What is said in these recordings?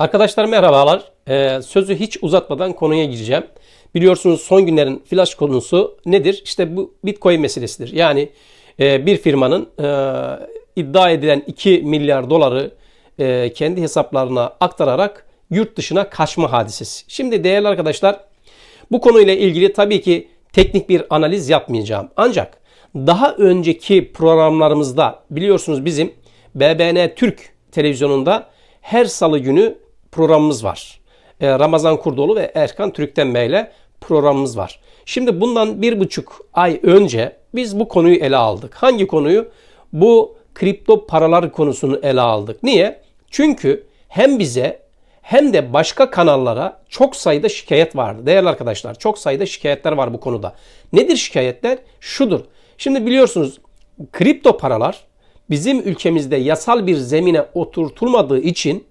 Arkadaşlar merhabalar. Ee, sözü hiç uzatmadan konuya gireceğim. Biliyorsunuz son günlerin flash konusu nedir? İşte bu Bitcoin meselesidir. Yani e, bir firmanın e, iddia edilen 2 milyar doları e, kendi hesaplarına aktararak yurt dışına kaçma hadisesi. Şimdi değerli arkadaşlar bu konuyla ilgili tabii ki teknik bir analiz yapmayacağım. Ancak daha önceki programlarımızda biliyorsunuz bizim BBN Türk televizyonunda her salı günü programımız var. Ee, Ramazan Kurdoğlu ve Erkan Türkten Bey ile programımız var. Şimdi bundan bir buçuk ay önce biz bu konuyu ele aldık. Hangi konuyu? Bu kripto paralar konusunu ele aldık. Niye? Çünkü hem bize hem de başka kanallara çok sayıda şikayet vardı. Değerli arkadaşlar çok sayıda şikayetler var bu konuda. Nedir şikayetler? Şudur. Şimdi biliyorsunuz kripto paralar bizim ülkemizde yasal bir zemine oturtulmadığı için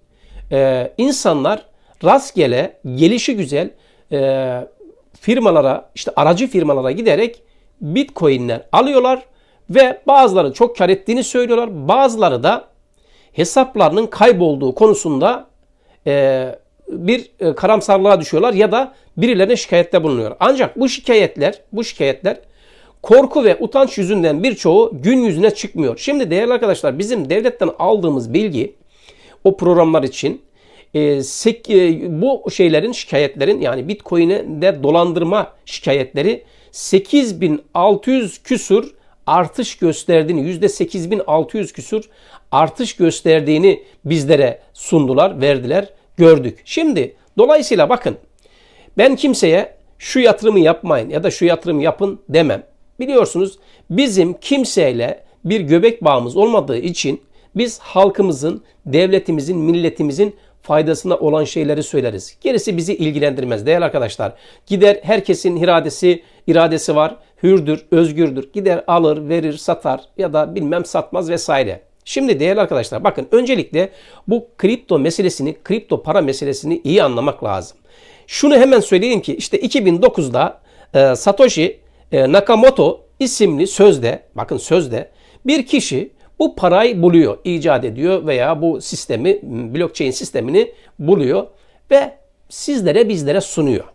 e, insanlar rastgele gelişi güzel e, firmalara işte aracı firmalara giderek bitcoinler alıyorlar ve bazıları çok kar ettiğini söylüyorlar. Bazıları da hesaplarının kaybolduğu konusunda e, bir e, karamsarlığa düşüyorlar ya da birilerine şikayette bulunuyor. Ancak bu şikayetler, bu şikayetler korku ve utanç yüzünden birçoğu gün yüzüne çıkmıyor. Şimdi değerli arkadaşlar bizim devletten aldığımız bilgi o programlar için e, sek, e, bu şeylerin şikayetlerin yani Bitcoin'e de dolandırma şikayetleri 8600 küsur artış gösterdiğini %8600 küsur artış gösterdiğini bizlere sundular, verdiler, gördük. Şimdi dolayısıyla bakın ben kimseye şu yatırımı yapmayın ya da şu yatırımı yapın demem. Biliyorsunuz bizim kimseyle bir göbek bağımız olmadığı için biz halkımızın, devletimizin, milletimizin faydasına olan şeyleri söyleriz. Gerisi bizi ilgilendirmez değerli arkadaşlar. Gider herkesin iradesi, iradesi var. Hürdür, özgürdür. Gider alır, verir, satar ya da bilmem satmaz vesaire. Şimdi değerli arkadaşlar bakın öncelikle bu kripto meselesini, kripto para meselesini iyi anlamak lazım. Şunu hemen söyleyeyim ki işte 2009'da e, Satoshi e, Nakamoto isimli sözde, bakın sözde bir kişi bu parayı buluyor, icat ediyor veya bu sistemi, blockchain sistemini buluyor ve sizlere bizlere sunuyor.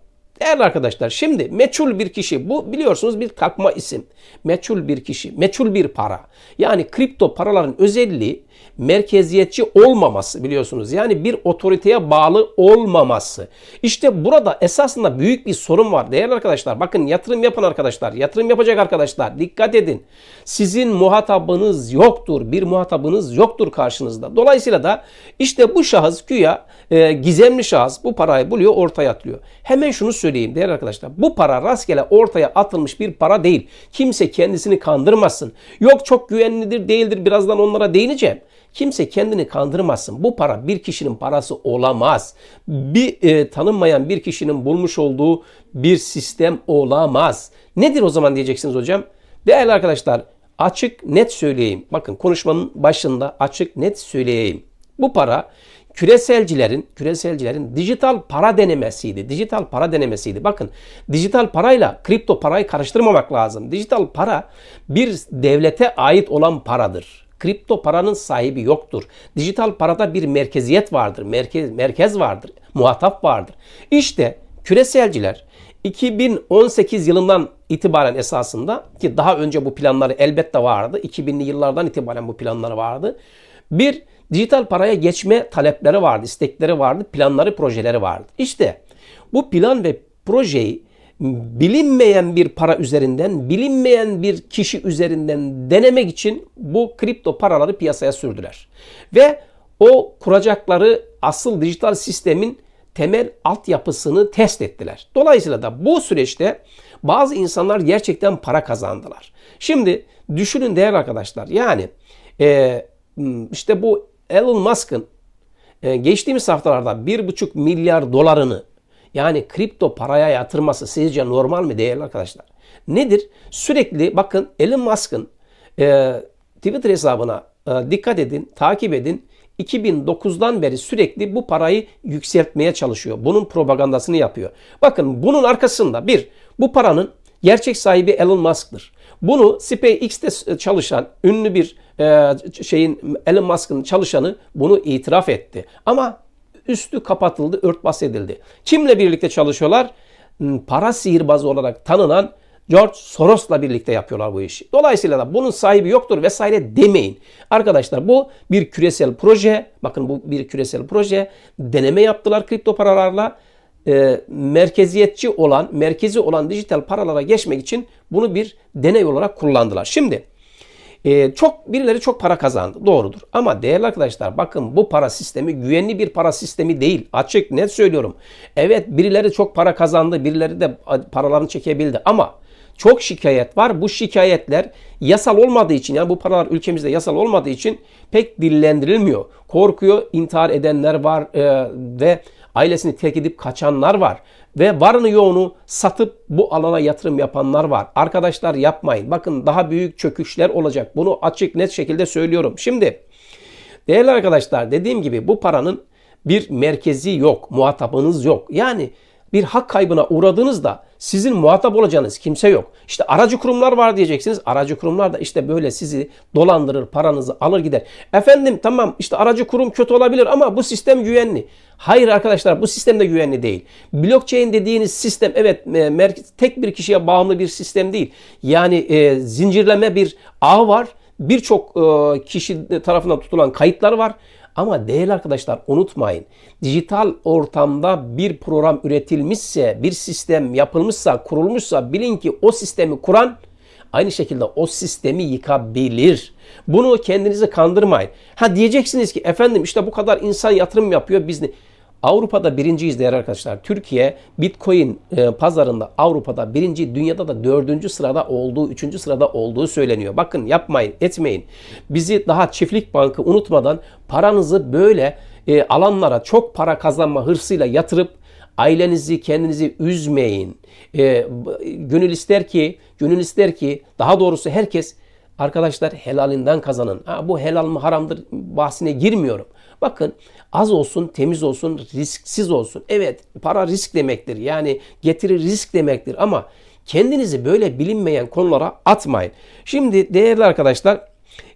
Değerli arkadaşlar şimdi meçhul bir kişi bu biliyorsunuz bir takma isim. Meçhul bir kişi, meçhul bir para. Yani kripto paraların özelliği merkeziyetçi olmaması biliyorsunuz. Yani bir otoriteye bağlı olmaması. İşte burada esasında büyük bir sorun var değerli arkadaşlar. Bakın yatırım yapan arkadaşlar, yatırım yapacak arkadaşlar dikkat edin. Sizin muhatabınız yoktur. Bir muhatabınız yoktur karşınızda. Dolayısıyla da işte bu şahıs güya e, gizemli şahıs bu parayı buluyor ortaya atıyor. Hemen şunu söyleyeyim değerli arkadaşlar. Bu para rastgele ortaya atılmış bir para değil. Kimse kendisini kandırmasın. Yok çok güvenlidir değildir birazdan onlara değineceğim. Kimse kendini kandırmasın. Bu para bir kişinin parası olamaz. Bir e, tanınmayan bir kişinin bulmuş olduğu bir sistem olamaz. Nedir o zaman diyeceksiniz hocam? Değerli arkadaşlar açık net söyleyeyim. Bakın konuşmanın başında açık net söyleyeyim. Bu para küreselcilerin küreselcilerin dijital para denemesiydi. Dijital para denemesiydi. Bakın dijital parayla kripto parayı karıştırmamak lazım. Dijital para bir devlete ait olan paradır. Kripto paranın sahibi yoktur. Dijital parada bir merkeziyet vardır. Merkez, merkez vardır. Muhatap vardır. İşte küreselciler 2018 yılından itibaren esasında ki daha önce bu planları elbette vardı. 2000'li yıllardan itibaren bu planları vardı. Bir dijital paraya geçme talepleri vardı, istekleri vardı, planları, projeleri vardı. İşte bu plan ve projeyi bilinmeyen bir para üzerinden, bilinmeyen bir kişi üzerinden denemek için bu kripto paraları piyasaya sürdüler. Ve o kuracakları asıl dijital sistemin temel altyapısını test ettiler. Dolayısıyla da bu süreçte bazı insanlar gerçekten para kazandılar. Şimdi düşünün değerli arkadaşlar yani e, işte bu Elon Musk'ın e, geçtiğimiz haftalarda 1,5 milyar dolarını yani kripto paraya yatırması sizce normal mi değerli arkadaşlar? Nedir? Sürekli bakın Elon Musk'ın e, Twitter hesabına e, dikkat edin, takip edin. 2009'dan beri sürekli bu parayı yükseltmeye çalışıyor. Bunun propagandasını yapıyor. Bakın bunun arkasında bir, bu paranın gerçek sahibi Elon Musk'tır. Bunu SpaceX'te çalışan ünlü bir e, şeyin Elon Musk'ın çalışanı bunu itiraf etti. Ama üstü kapatıldı, örtbas edildi. Kimle birlikte çalışıyorlar? Hmm, Para sihirbazı olarak tanınan George Soros'la birlikte yapıyorlar bu işi. Dolayısıyla da bunun sahibi yoktur vesaire demeyin. Arkadaşlar bu bir küresel proje. Bakın bu bir küresel proje. Deneme yaptılar kripto paralarla. E, merkeziyetçi olan, merkezi olan dijital paralara geçmek için bunu bir deney olarak kullandılar. Şimdi e, çok birileri çok para kazandı. Doğrudur. Ama değerli arkadaşlar bakın bu para sistemi güvenli bir para sistemi değil. Açık net söylüyorum. Evet birileri çok para kazandı. Birileri de paralarını çekebildi. Ama çok şikayet var. Bu şikayetler yasal olmadığı için yani bu paralar ülkemizde yasal olmadığı için pek dillendirilmiyor. Korkuyor intihar edenler var e, ve ailesini terk edip kaçanlar var. Ve varını yoğunu satıp bu alana yatırım yapanlar var. Arkadaşlar yapmayın. Bakın daha büyük çöküşler olacak. Bunu açık net şekilde söylüyorum. Şimdi değerli arkadaşlar dediğim gibi bu paranın bir merkezi yok. Muhatabınız yok. Yani bir hak kaybına uğradığınızda sizin muhatap olacağınız kimse yok. İşte aracı kurumlar var diyeceksiniz. Aracı kurumlar da işte böyle sizi dolandırır, paranızı alır gider. Efendim tamam işte aracı kurum kötü olabilir ama bu sistem güvenli. Hayır arkadaşlar bu sistem de güvenli değil. Blockchain dediğiniz sistem evet e, tek bir kişiye bağımlı bir sistem değil. Yani e, zincirleme bir ağ var. Birçok e, kişi tarafından tutulan kayıtlar var. Ama değerli arkadaşlar unutmayın. Dijital ortamda bir program üretilmişse, bir sistem yapılmışsa, kurulmuşsa bilin ki o sistemi kuran aynı şekilde o sistemi yıkabilir. Bunu kendinizi kandırmayın. Ha diyeceksiniz ki efendim işte bu kadar insan yatırım yapıyor biz ne? Avrupa'da birinciyiz değerli arkadaşlar. Türkiye Bitcoin e, pazarında Avrupa'da birinci, dünyada da dördüncü sırada olduğu, üçüncü sırada olduğu söyleniyor. Bakın yapmayın, etmeyin. Bizi daha çiftlik bankı unutmadan paranızı böyle e, alanlara çok para kazanma hırsıyla yatırıp ailenizi, kendinizi üzmeyin. E, gönül ister ki, gönül ister ki daha doğrusu herkes arkadaşlar helalinden kazanın. Ha, bu helal mı haramdır bahsine girmiyorum. Bakın az olsun, temiz olsun, risksiz olsun. Evet para risk demektir. Yani getiri risk demektir ama kendinizi böyle bilinmeyen konulara atmayın. Şimdi değerli arkadaşlar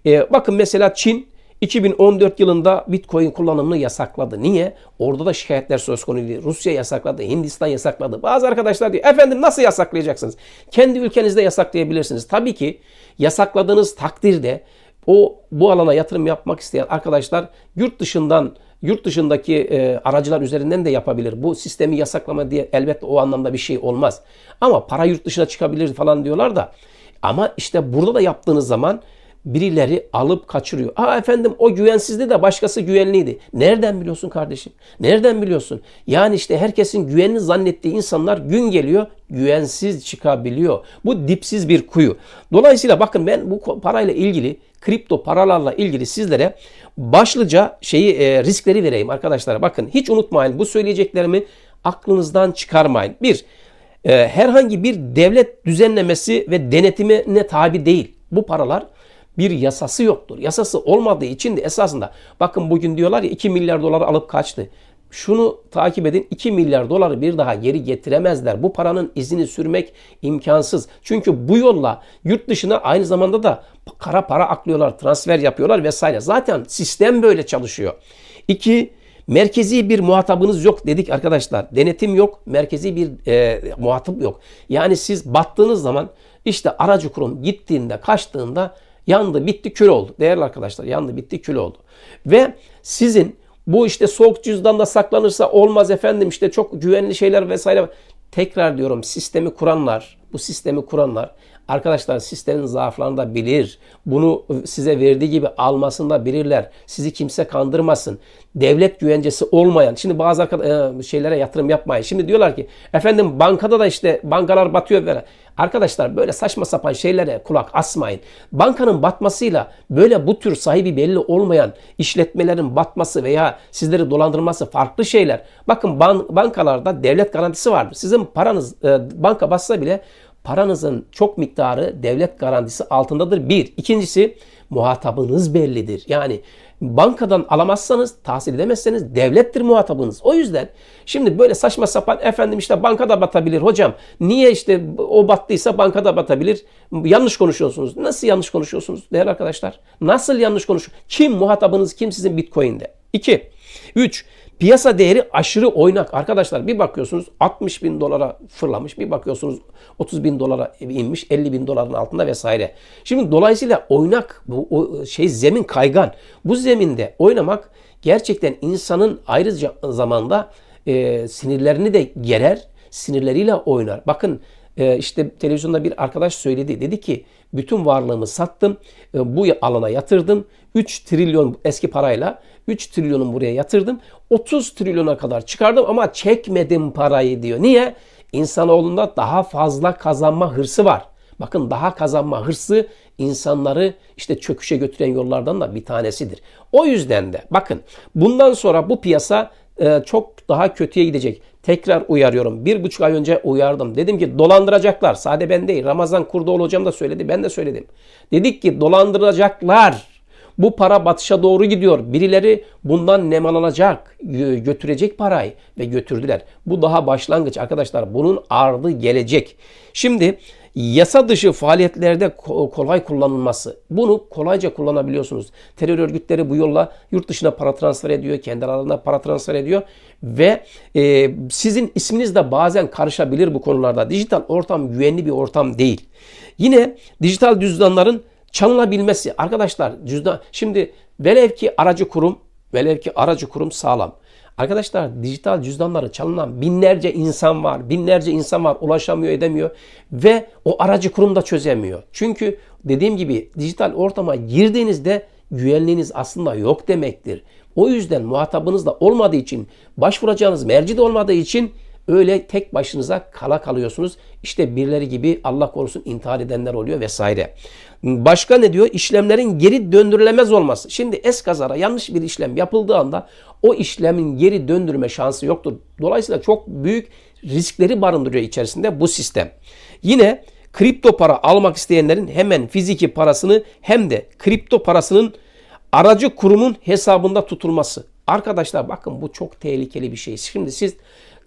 e, bakın mesela Çin 2014 yılında Bitcoin kullanımını yasakladı. Niye? Orada da şikayetler söz konuydu. Rusya yasakladı, Hindistan yasakladı. Bazı arkadaşlar diyor efendim nasıl yasaklayacaksınız? Kendi ülkenizde yasaklayabilirsiniz. Tabii ki yasakladığınız takdirde o bu alana yatırım yapmak isteyen arkadaşlar yurt dışından yurt dışındaki e, aracılar üzerinden de yapabilir. Bu sistemi yasaklama diye elbette o anlamda bir şey olmaz. Ama para yurt dışına çıkabilir falan diyorlar da ama işte burada da yaptığınız zaman birileri alıp kaçırıyor. Aa efendim o güvensizdi de başkası güvenliydi. Nereden biliyorsun kardeşim? Nereden biliyorsun? Yani işte herkesin güvenli zannettiği insanlar gün geliyor güvensiz çıkabiliyor. Bu dipsiz bir kuyu. Dolayısıyla bakın ben bu parayla ilgili kripto paralarla ilgili sizlere başlıca şeyi e, riskleri vereyim arkadaşlar. Bakın hiç unutmayın bu söyleyeceklerimi aklınızdan çıkarmayın. Bir, e, herhangi bir devlet düzenlemesi ve denetimine tabi değil. Bu paralar bir yasası yoktur. Yasası olmadığı için de esasında bakın bugün diyorlar ya 2 milyar dolar alıp kaçtı. Şunu takip edin 2 milyar doları bir daha geri getiremezler. Bu paranın izini sürmek imkansız. Çünkü bu yolla yurt dışına aynı zamanda da kara para aklıyorlar, transfer yapıyorlar vesaire. Zaten sistem böyle çalışıyor. İki, merkezi bir muhatabınız yok dedik arkadaşlar. Denetim yok, merkezi bir e, muhatap yok. Yani siz battığınız zaman işte aracı kurum gittiğinde, kaçtığında Yandı, bitti, kül oldu. Değerli arkadaşlar yandı, bitti, kül oldu. Ve sizin bu işte soğuk cüzdanda saklanırsa olmaz efendim işte çok güvenli şeyler vesaire. Tekrar diyorum sistemi kuranlar, bu sistemi kuranlar Arkadaşlar sistemin zaaflarını da bilir. Bunu size verdiği gibi almasını da bilirler. Sizi kimse kandırmasın. Devlet güvencesi olmayan. Şimdi bazı e, şeylere yatırım yapmayın. Şimdi diyorlar ki efendim bankada da işte bankalar batıyor. Böyle. Arkadaşlar böyle saçma sapan şeylere kulak asmayın. Bankanın batmasıyla böyle bu tür sahibi belli olmayan işletmelerin batması veya sizleri dolandırması farklı şeyler. Bakın bankalarda devlet garantisi vardır. Sizin paranız e, banka bassa bile paranızın çok miktarı devlet garantisi altındadır. Bir. İkincisi muhatabınız bellidir. Yani bankadan alamazsanız, tahsil edemezseniz devlettir muhatabınız. O yüzden şimdi böyle saçma sapan efendim işte bankada batabilir hocam. Niye işte o battıysa bankada batabilir? Yanlış konuşuyorsunuz. Nasıl yanlış konuşuyorsunuz değerli arkadaşlar? Nasıl yanlış konuş? Kim muhatabınız kim sizin Bitcoin'de? 2. 3. Piyasa değeri aşırı oynak. Arkadaşlar bir bakıyorsunuz 60 bin dolara fırlamış. Bir bakıyorsunuz 30 bin dolara inmiş. 50 bin doların altında vesaire. Şimdi dolayısıyla oynak bu şey zemin kaygan. Bu zeminde oynamak gerçekten insanın ayrıca zamanda e, sinirlerini de gerer. Sinirleriyle oynar. Bakın e, işte televizyonda bir arkadaş söyledi. Dedi ki bütün varlığımı sattım. E, bu alana yatırdım. 3 trilyon eski parayla 3 trilyonu buraya yatırdım. 30 trilyona kadar çıkardım ama çekmedim parayı diyor. Niye? İnsanoğlunda daha fazla kazanma hırsı var. Bakın daha kazanma hırsı insanları işte çöküşe götüren yollardan da bir tanesidir. O yüzden de bakın bundan sonra bu piyasa e, çok daha kötüye gidecek. Tekrar uyarıyorum. Bir buçuk ay önce uyardım. Dedim ki dolandıracaklar. Sade ben değil. Ramazan Kurdoğlu hocam da söyledi. Ben de söyledim. Dedik ki dolandıracaklar. Bu para batışa doğru gidiyor. Birileri bundan nemalanacak, götürecek parayı ve götürdüler. Bu daha başlangıç arkadaşlar. Bunun ardı gelecek. Şimdi yasa dışı faaliyetlerde kolay kullanılması. Bunu kolayca kullanabiliyorsunuz. Terör örgütleri bu yolla yurt dışına para transfer ediyor, kendi aralarında para transfer ediyor ve e, sizin isminiz de bazen karışabilir bu konularda. Dijital ortam güvenli bir ortam değil. Yine dijital cüzdanların çalınabilmesi. Arkadaşlar cüzdan şimdi velev ki aracı kurum, velev ki aracı kurum sağlam. Arkadaşlar dijital cüzdanları çalınan binlerce insan var. Binlerce insan var ulaşamıyor edemiyor ve o aracı kurum da çözemiyor. Çünkü dediğim gibi dijital ortama girdiğinizde güvenliğiniz aslında yok demektir. O yüzden muhatabınız da olmadığı için başvuracağınız merci de olmadığı için öyle tek başınıza kala kalıyorsunuz. İşte birileri gibi Allah korusun intihar edenler oluyor vesaire. Başka ne diyor? İşlemlerin geri döndürülemez olması. Şimdi eskazara yanlış bir işlem yapıldığı anda o işlemin geri döndürme şansı yoktur. Dolayısıyla çok büyük riskleri barındırıyor içerisinde bu sistem. Yine kripto para almak isteyenlerin hemen fiziki parasını hem de kripto parasının aracı kurumun hesabında tutulması. Arkadaşlar bakın bu çok tehlikeli bir şey. Şimdi siz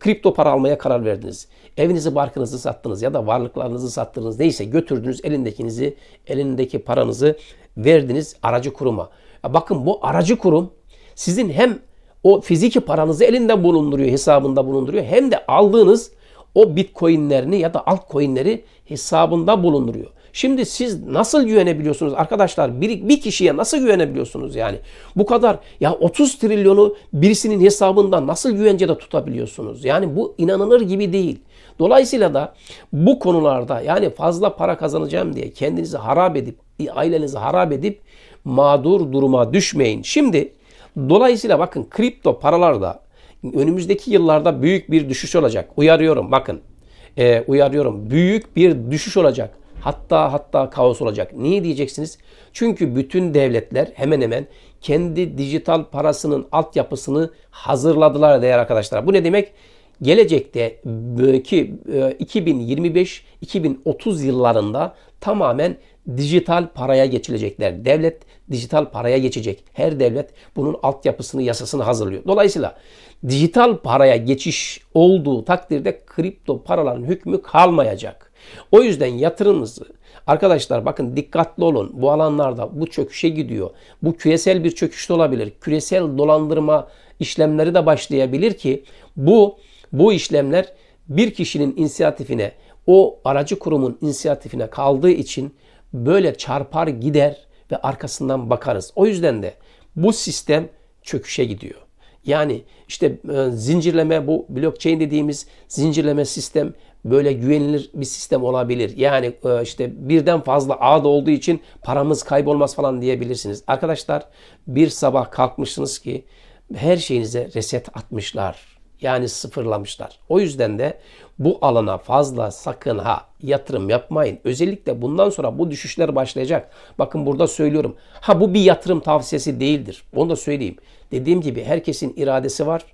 kripto para almaya karar verdiniz. Evinizi, barkınızı sattınız ya da varlıklarınızı sattınız. Neyse götürdünüz elindekinizi, elindeki paranızı verdiniz aracı kuruma. Bakın bu aracı kurum sizin hem o fiziki paranızı elinde bulunduruyor, hesabında bulunduruyor hem de aldığınız o bitcoinlerini ya da altcoinleri hesabında bulunduruyor. Şimdi siz nasıl güvenebiliyorsunuz arkadaşlar? Bir, bir kişiye nasıl güvenebiliyorsunuz yani? Bu kadar ya 30 trilyonu birisinin hesabında nasıl güvencede tutabiliyorsunuz? Yani bu inanılır gibi değil. Dolayısıyla da bu konularda yani fazla para kazanacağım diye kendinizi harap edip ailenizi harap edip mağdur duruma düşmeyin. Şimdi dolayısıyla bakın kripto paralarda önümüzdeki yıllarda büyük bir düşüş olacak. Uyarıyorum bakın. E, uyarıyorum. Büyük bir düşüş olacak. Hatta hatta kaos olacak. Niye diyeceksiniz? Çünkü bütün devletler hemen hemen kendi dijital parasının altyapısını hazırladılar değerli arkadaşlar. Bu ne demek? Gelecekte ki 2025-2030 yıllarında tamamen dijital paraya geçilecekler. Devlet dijital paraya geçecek. Her devlet bunun altyapısını, yasasını hazırlıyor. Dolayısıyla dijital paraya geçiş olduğu takdirde kripto paraların hükmü kalmayacak. O yüzden yatırımınızı arkadaşlar bakın dikkatli olun. Bu alanlarda bu çöküşe gidiyor. Bu küresel bir çöküş de olabilir. Küresel dolandırma işlemleri de başlayabilir ki bu bu işlemler bir kişinin inisiyatifine o aracı kurumun inisiyatifine kaldığı için böyle çarpar gider ve arkasından bakarız. O yüzden de bu sistem çöküşe gidiyor. Yani işte e, zincirleme bu blockchain dediğimiz zincirleme sistem böyle güvenilir bir sistem olabilir. Yani e, işte birden fazla ağda olduğu için paramız kaybolmaz falan diyebilirsiniz. Arkadaşlar bir sabah kalkmışsınız ki her şeyinize reset atmışlar. Yani sıfırlamışlar. O yüzden de bu alana fazla sakın ha yatırım yapmayın. Özellikle bundan sonra bu düşüşler başlayacak. Bakın burada söylüyorum. Ha bu bir yatırım tavsiyesi değildir. Onu da söyleyeyim. Dediğim gibi herkesin iradesi var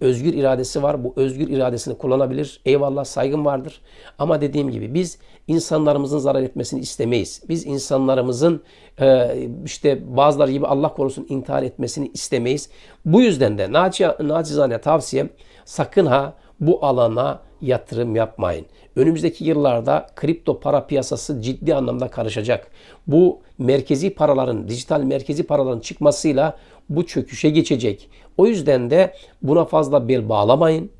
özgür iradesi var. Bu özgür iradesini kullanabilir. Eyvallah saygım vardır. Ama dediğim gibi biz insanlarımızın zarar etmesini istemeyiz. Biz insanlarımızın e, işte bazıları gibi Allah korusun intihar etmesini istemeyiz. Bu yüzden de nacizane tavsiyem sakın ha bu alana yatırım yapmayın. Önümüzdeki yıllarda kripto para piyasası ciddi anlamda karışacak. Bu merkezi paraların, dijital merkezi paraların çıkmasıyla bu çöküşe geçecek. O yüzden de buna fazla bel bağlamayın.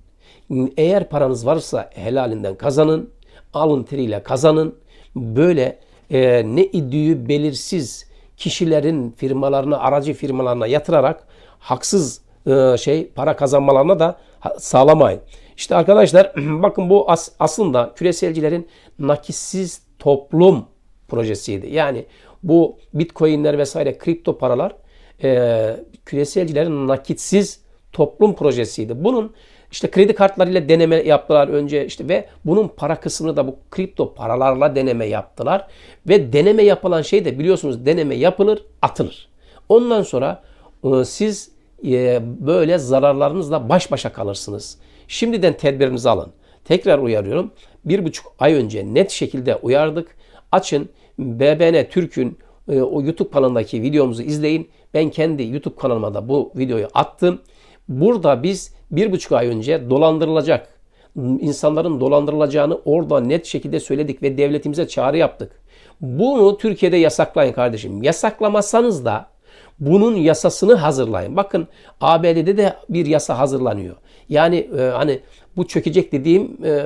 Eğer paranız varsa helalinden kazanın. Alın teriyle kazanın. Böyle e, ne idüğü belirsiz kişilerin firmalarına, aracı firmalarına yatırarak haksız e, şey para kazanmalarına da sağlamayın. İşte arkadaşlar bakın bu as, aslında küreselcilerin nakitsiz toplum projesiydi. Yani bu bitcoinler vesaire kripto paralar e, küreselcilerin nakitsiz toplum projesiydi. Bunun işte kredi kartlarıyla deneme yaptılar önce işte ve bunun para kısmını da bu kripto paralarla deneme yaptılar. Ve deneme yapılan şey de biliyorsunuz deneme yapılır, atılır. Ondan sonra e, siz e, böyle zararlarınızla baş başa kalırsınız. Şimdiden tedbirinizi alın. Tekrar uyarıyorum. Bir buçuk ay önce net şekilde uyardık. Açın BBN Türk'ün e, o YouTube kanalındaki videomuzu izleyin. Ben kendi YouTube kanalıma da bu videoyu attım. Burada biz bir buçuk ay önce dolandırılacak, insanların dolandırılacağını orada net şekilde söyledik ve devletimize çağrı yaptık. Bunu Türkiye'de yasaklayın kardeşim. Yasaklamazsanız da bunun yasasını hazırlayın. Bakın ABD'de de bir yasa hazırlanıyor. Yani e, hani bu çökecek dediğim e,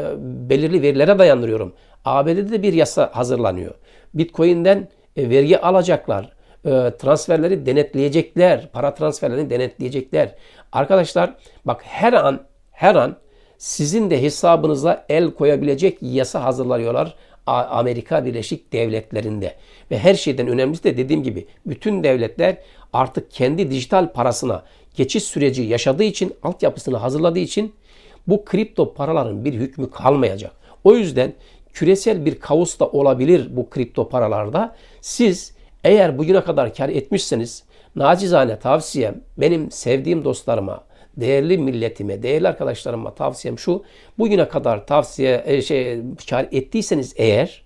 belirli verilere dayandırıyorum. ABD'de de bir yasa hazırlanıyor. Bitcoin'den e, vergi alacaklar. E, transferleri denetleyecekler. Para transferlerini denetleyecekler. Arkadaşlar bak her an her an sizin de hesabınıza el koyabilecek yasa hazırlıyorlar Amerika Birleşik Devletleri'nde. Ve her şeyden önemlisi de dediğim gibi bütün devletler artık kendi dijital parasına geçiş süreci yaşadığı için, altyapısını hazırladığı için bu kripto paraların bir hükmü kalmayacak. O yüzden küresel bir kaos da olabilir bu kripto paralarda. Siz eğer bugüne kadar kar etmişseniz nacizane tavsiyem benim sevdiğim dostlarıma, değerli milletime, değerli arkadaşlarıma tavsiyem şu. Bugüne kadar tavsiye e, şey kar ettiyseniz eğer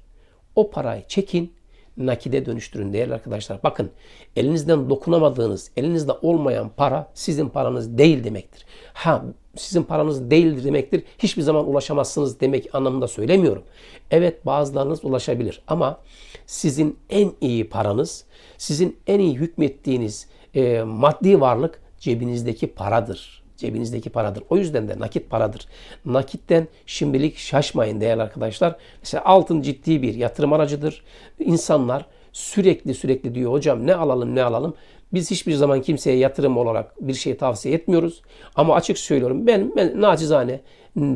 o parayı çekin, nakide dönüştürün değerli arkadaşlar. Bakın elinizden dokunamadığınız, elinizde olmayan para sizin paranız değil demektir. Ha sizin paranız değildir demektir. Hiçbir zaman ulaşamazsınız demek anlamında söylemiyorum. Evet bazılarınız ulaşabilir ama sizin en iyi paranız, sizin en iyi hükmettiğiniz e, maddi varlık cebinizdeki paradır. Cebinizdeki paradır. O yüzden de nakit paradır. Nakitten şimdilik şaşmayın değerli arkadaşlar. Mesela altın ciddi bir yatırım aracıdır. İnsanlar sürekli sürekli diyor hocam ne alalım ne alalım. Biz hiçbir zaman kimseye yatırım olarak bir şey tavsiye etmiyoruz. Ama açık söylüyorum ben, ben nacizane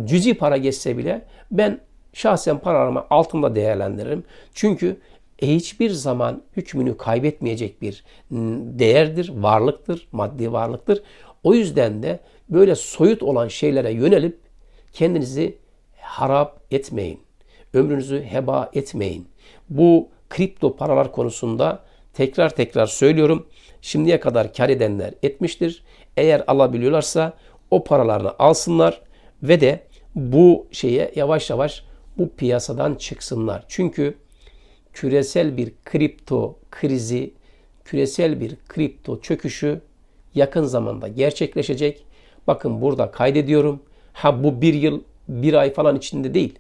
cüzi para geçse bile ben şahsen paralarımı altında değerlendiririm. Çünkü hiçbir zaman hükmünü kaybetmeyecek bir değerdir, varlıktır, maddi varlıktır. O yüzden de böyle soyut olan şeylere yönelip kendinizi harap etmeyin. Ömrünüzü heba etmeyin. Bu kripto paralar konusunda tekrar tekrar söylüyorum. Şimdiye kadar kar edenler etmiştir. Eğer alabiliyorlarsa o paralarını alsınlar ve de bu şeye yavaş yavaş bu piyasadan çıksınlar. Çünkü küresel bir kripto krizi, küresel bir kripto çöküşü yakın zamanda gerçekleşecek. Bakın burada kaydediyorum. Ha bu bir yıl, bir ay falan içinde değil.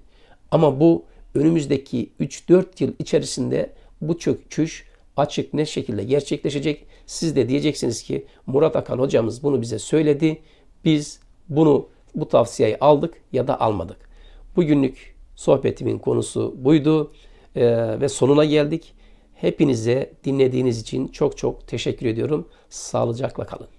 Ama bu önümüzdeki 3-4 yıl içerisinde bu çöküş açık ne şekilde gerçekleşecek. Siz de diyeceksiniz ki Murat Akan hocamız bunu bize söyledi. Biz bunu bu tavsiyeyi aldık ya da almadık. Bugünlük sohbetimin konusu buydu ee, ve sonuna geldik. Hepinize dinlediğiniz için çok çok teşekkür ediyorum. Sağlıcakla kalın.